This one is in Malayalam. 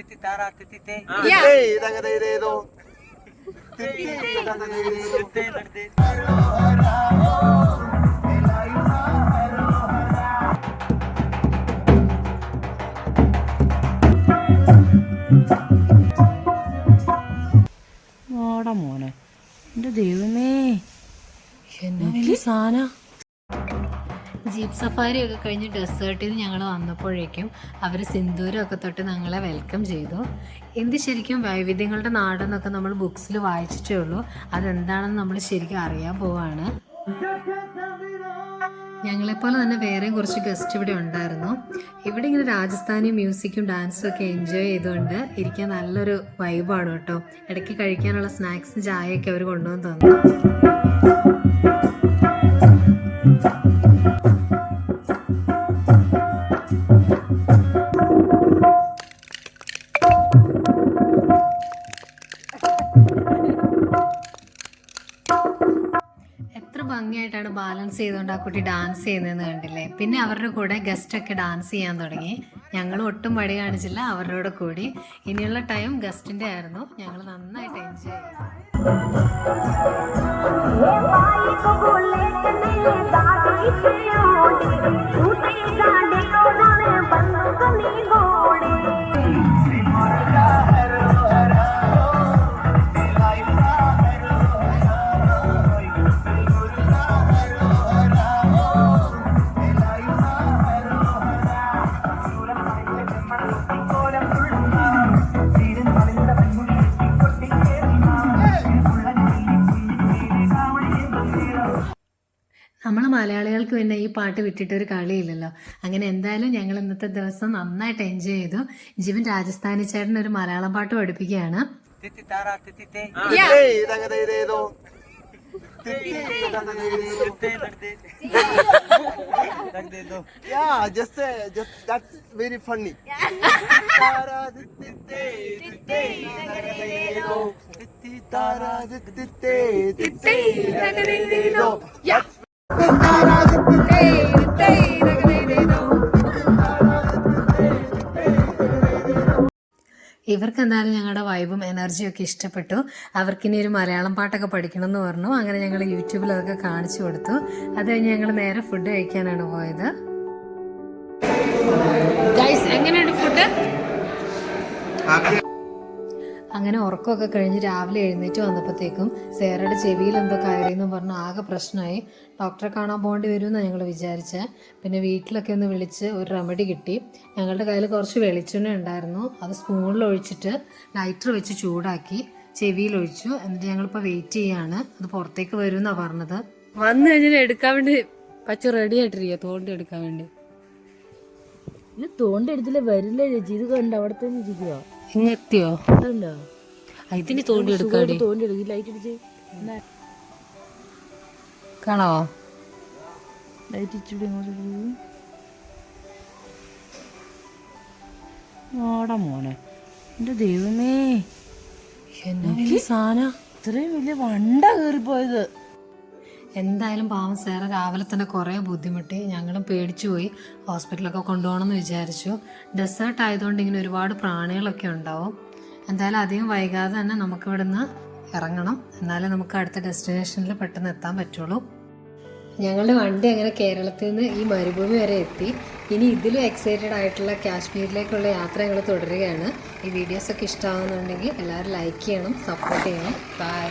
തിത്തി താറ തിത്തി തേ ഏയ് ഇതങ്ങനെ ഇതേതോ തിത്തി ഇതങ്ങനെ ഇതേതോ തിത്തേ നടത്തേ ഓടാ മോനെ എന്റെ ദൈവമേ എന്നാ വലിയ സാധന ജീപ്പ് സഫാരി ഒക്കെ കഴിഞ്ഞ് ഡെസേർട്ടിൽ നിന്ന് ഞങ്ങൾ വന്നപ്പോഴേക്കും അവർ സിന്ദൂരമൊക്കെ തൊട്ട് ഞങ്ങളെ വെൽക്കം ചെയ്തു. എന്ത് ശരിക്കും വൈവിധ്യങ്ങളുടെ നാടെന്നൊക്കെ നമ്മൾ ബുക്സിൽ വായിച്ചിട്ടേ ഉള്ളൂ. അതെന്താണെന്ന് നമ്മൾ ശരിക്കും അറിയാൻ പോവാണ്. ഞങ്ങളെപ്പോലെ തന്നെ വേറെയും കുറച്ച് ഗസ്റ്റ് ഇവിടെ ഉണ്ടായിരുന്നു. ഇവിടെ ഇങ്ങനെ രാജസ്ഥാനി മ്യൂസിക്കും ഡാൻസും ഒക്കെ എൻജോയ് ചെയ്തുകൊണ്ട് ഇരിക്കാൻ നല്ലൊരു വൈബാണ് കേട്ടോ. ഇടയ്ക്ക് കഴിക്കാനുള്ള സ്നാക്സും ചായയൊക്കെ അവർ കൊണ്ടുവന്ന് തന്നു. ഭംഗിയായിട്ടാണ് ബാലൻസ് ചെയ്തുകൊണ്ട് ആ കുട്ടി ഡാൻസ് ചെയ്യുന്നതെന്ന് കണ്ടില്ലേ? പിന്നെ അവരുടെ കൂടെ ഗസ്റ്റ് ഒക്കെ ഡാൻസ് ചെയ്യാൻ തുടങ്ങി. ഞങ്ങൾ ഒട്ടും മടി കാണിച്ചില്ല അവരുടെ കൂടി. ഇനിയുള്ള ടൈം ഗസ്റ്റിന്റെ ആയിരുന്നു. ഞങ്ങൾ നന്നായിട്ട് എൻജോയ് ചെയ്തു. മലയാളികൾക്ക് പിന്നെ ഈ പാട്ട് വിട്ടിട്ട് ഒരു കളിയില്ലല്ലോ. അങ്ങനെ എന്തായാലും ഞങ്ങൾ ഇന്നത്തെ ദിവസം നന്നായിട്ട് എൻജോയ് ചെയ്തു. ജീവൻ രാജസ്ഥാനി ചേട്ടൻ ഒരു മലയാളം പാട്ട് പഠിപ്പിക്കുകയാണ്. Yeah, just uh, just that's very funny. Tara ഇവർക്ക് എന്തായാലും ഞങ്ങളുടെ വൈബും എനർജിയും ഒക്കെ ഇഷ്ടപ്പെട്ടു. അവർക്കിനി ഒരു മലയാളം പാട്ടൊക്കെ പഠിക്കണം എന്ന് പറഞ്ഞു. അങ്ങനെ ഞങ്ങൾ യൂട്യൂബിൽ അതൊക്കെ കാണിച്ചു കൊടുത്തു. അത് കഴിഞ്ഞ് ഞങ്ങൾ നേരെ ഫുഡ് കഴിക്കാനാണ് പോയത്. എങ്ങനെയുണ്ട് ഫുഡ് അങ്ങനെ ഉറക്കമൊക്കെ കഴിഞ്ഞ് രാവിലെ എഴുന്നേറ്റ് വന്നപ്പോഴത്തേക്കും സേറയുടെ ചെവിയിൽ എന്തോ കയറിയെന്ന് പറഞ്ഞ് ആകെ പ്രശ്നമായി. ഡോക്ടറെ കാണാൻ പോകേണ്ടി വരുമെന്നാണ് ഞങ്ങൾ വിചാരിച്ചത് പിന്നെ വീട്ടിലൊക്കെ ഒന്ന് വിളിച്ച് ഒരു റെമഡി കിട്ടി. ഞങ്ങളുടെ കയ്യിൽ കുറച്ച് വെളിച്ചെണ്ണ ഉണ്ടായിരുന്നു. അത് സ്പൂണിൽ ഒഴിച്ചിട്ട് ലൈറ്റർ വെച്ച് ചൂടാക്കി ചെവിയിൽ ഒഴിച്ചു. എന്നിട്ട് ഞങ്ങളിപ്പോൾ വെയിറ്റ് ചെയ്യാണ്. അത് പുറത്തേക്ക് വരുമെന്നാണ് പറഞ്ഞത്. വന്നു കഴിഞ്ഞാൽ എടുക്കാൻ വേണ്ടി പച്ച റെഡി ആയിട്ടിരിക്കുക തോണ്ടി എടുക്കാൻ വേണ്ടി. ഇത് തോണ്ടി എടുത്തില്ല. വരില്ല ചേച്ചി. ഇത് കണ്ട്? അവിടെ തന്നെ ഇരിക്കുക ഇങ്ങെത്തിയോ? ഇതിന് തോണ്ടി എടുക്കാടി. തോണ്ടി എടുക്കും. ലൈറ്റ് അടിച്ച് കാണോ ലൈറ്റ് ഇച്ചിരി ഇങ്ങോട്ട് ഓടാ മോനെ. എന്റെ ദൈവമേ. എന്നാ സാധന. ഇത്രയും വലിയ വണ്ട കയറിപ്പോയത് എന്തായാലും പാവം സാറ് രാവിലെ തന്നെ കുറേ ബുദ്ധിമുട്ടി. ഞങ്ങളും പേടിച്ചു പോയി. ഹോസ്പിറ്റലൊക്കെ കൊണ്ടുപോകണമെന്ന് വിചാരിച്ചു. ഡെസേർട്ട് ആയതുകൊണ്ട് ഇങ്ങനെ ഒരുപാട് പ്രാണികളൊക്കെ ഉണ്ടാവും. എന്തായാലും അധികം വൈകാതെ തന്നെ നമുക്ക് ഇവിടുന്ന് ഇറങ്ങണം. എന്നാലേ നമുക്ക് അടുത്ത ഡെസ്റ്റിനേഷനിൽ പെട്ടെന്ന് എത്താൻ പറ്റുള്ളൂ. ഞങ്ങളുടെ വണ്ടി അങ്ങനെ കേരളത്തിൽ നിന്ന് ഈ മരുഭൂമി വരെ എത്തി. ഇനി ഇതിലും എക്സൈറ്റഡ് ആയിട്ടുള്ള കാശ്മീരിലേക്കുള്ള യാത്ര ഞങ്ങൾ തുടരുകയാണ്. ഈ വീഡിയോസൊക്കെ ഇഷ്ടമാകുന്നുണ്ടെങ്കിൽ എല്ലാവരും ലൈക്ക് ചെയ്യണം സപ്പോർട്ട് ചെയ്യണം. ബൈ